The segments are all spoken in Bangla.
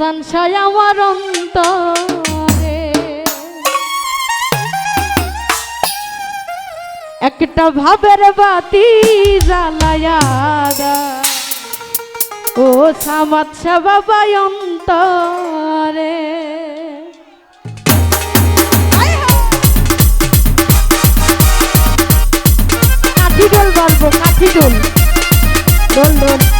হাসান সায় আমার একটা ভাবের বাতি জ্বালায়া ও সামাদ বাবা অন্তরে। কাঠি দোল বলব কাঠি দোল। দোল দোল।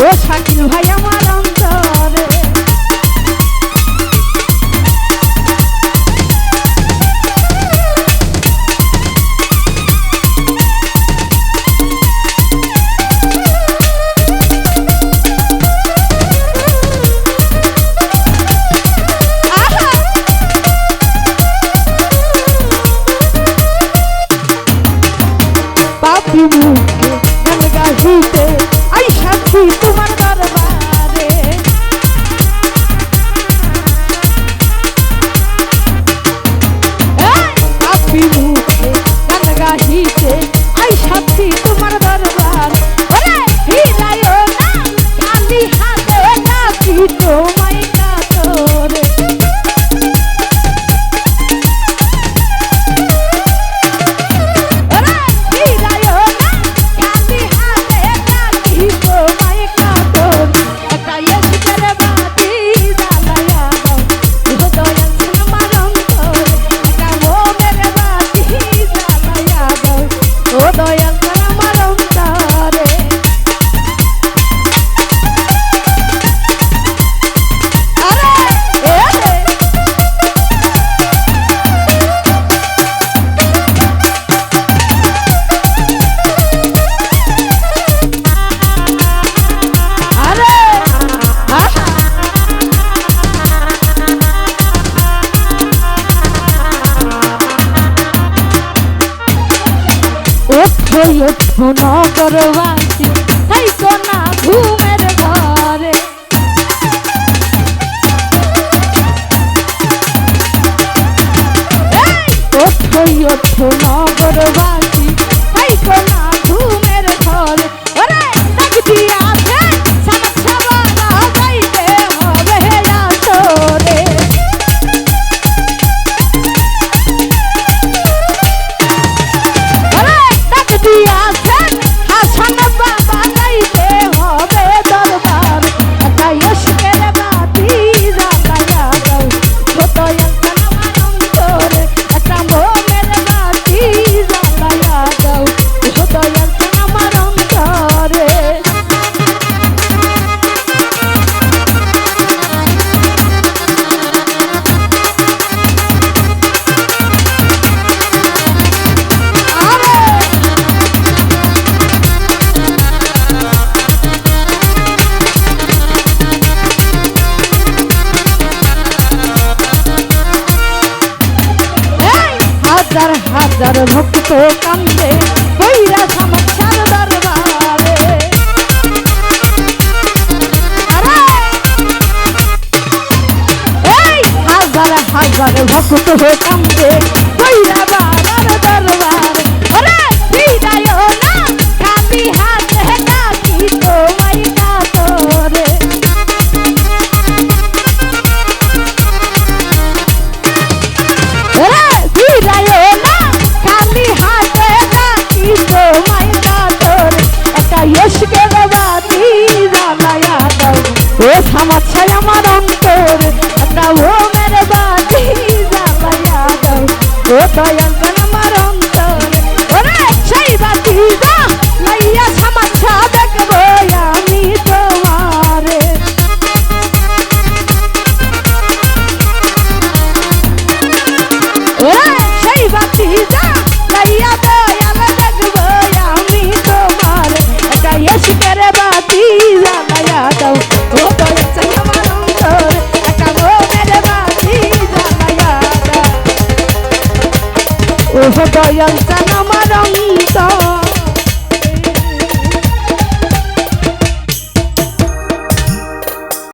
ও শাকিল ভাই আমার অন্তরে Papi, nunca me gajuste 你都发。જોઈએ ગુનો કરવાથી થઈ તો ના ઘૂમેર ભારે જોઈએ ગુનો કરવાથી হাজার হাজার ভক্ত কান্দে বৈরা সমস্যার দরবারে। এই হাজার হাজার ভক্ত কান্দে দয়াল আমার অন্তর